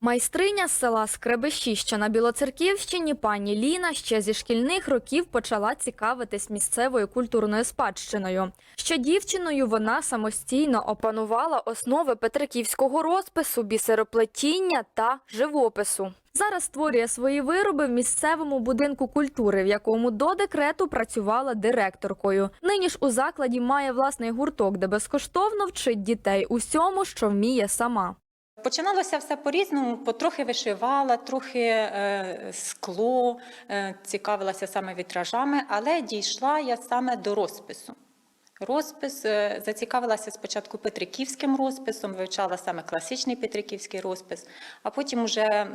Майстриня з села Скребещі, що на Білоцерківщині, пані Ліна ще зі шкільних років почала цікавитись місцевою культурною спадщиною. Ще дівчиною вона самостійно опанувала основи петриківського розпису, бісероплетіння та живопису. Зараз створює свої вироби в місцевому будинку культури, в якому до декрету працювала директоркою. Нині ж у закладі має власний гурток, де безкоштовно вчить дітей усьому, що вміє сама. Починалося все по-різному, потрохи вишивала, трохи е, скло, е, цікавилася саме вітражами, але дійшла я саме до розпису. Розпис е, зацікавилася спочатку петриківським розписом, вивчала саме класичний петриківський розпис, а потім вже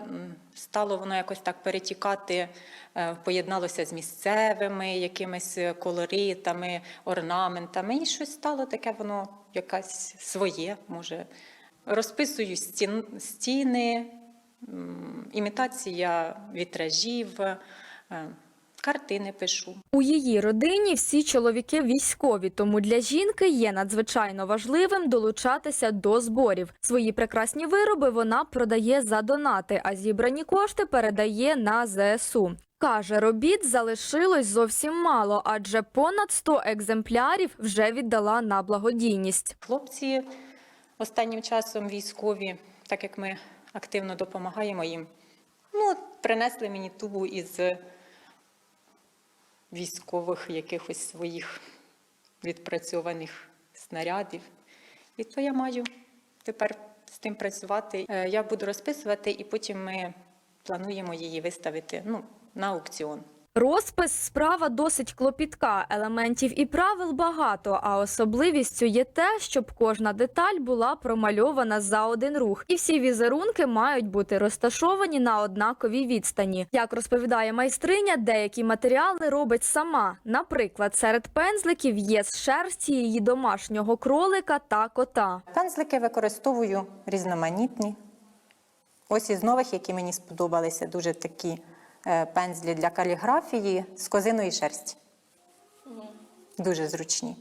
стало воно якось так перетікати, е, поєдналося з місцевими якимись колоритами, орнаментами, і щось стало таке воно якесь своє, може. Розписую стін, стіни, імітація вітражів, е, картини пишу. У її родині всі чоловіки військові, тому для жінки є надзвичайно важливим долучатися до зборів. Свої прекрасні вироби вона продає за донати, а зібрані кошти передає на ЗСУ. Каже, робіт залишилось зовсім мало, адже понад 100 екземплярів вже віддала на благодійність. Хлопці останнім часом військові, так як ми активно допомагаємо їм, ну, принесли мені тубу із військових якихось своїх відпрацьованих снарядів. І то я маю тепер з тим працювати. Е, Я буду розписувати, і потім ми плануємо її виставити ну, на аукціон. Розпис справа досить клопітка. Елементів і правил багато. А особливістю є те, щоб кожна деталь була промальована за один рух, і всі візерунки мають бути розташовані на однаковій відстані. Як розповідає майстриня, деякі матеріали робить сама. Наприклад, серед пензликів є з шерсті її домашнього кролика та кота. Пензлики використовую різноманітні. Ось із нових, які мені сподобалися, дуже такі пензлі для каліграфії з козиної шерсті. Дуже зручні.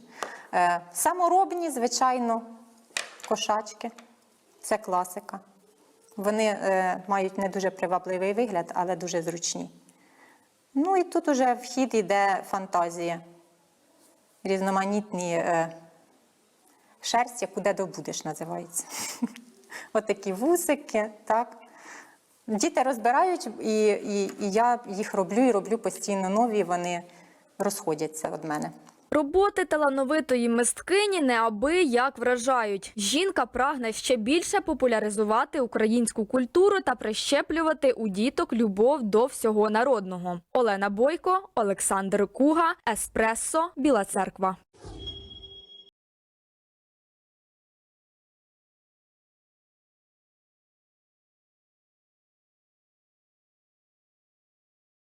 Е, Саморобні, звичайно, кошачки. Це класика. Вони е, мають не дуже привабливий вигляд, але дуже зручні. Ну і тут уже в хід йде фантазія. Різноманітні е, шерсть, яку де добудеш, називається. От такі вусики, так. Діти розбирають, і, і, і я їх роблю і роблю постійно нові, вони розходяться від мене. Роботи талановитої мисткині неабияк вражають. Жінка прагне ще більше популяризувати українську культуру та прищеплювати у діток любов до всього народного. Олена Бойко, Олександр Куга, Еспресо, Біла Церква.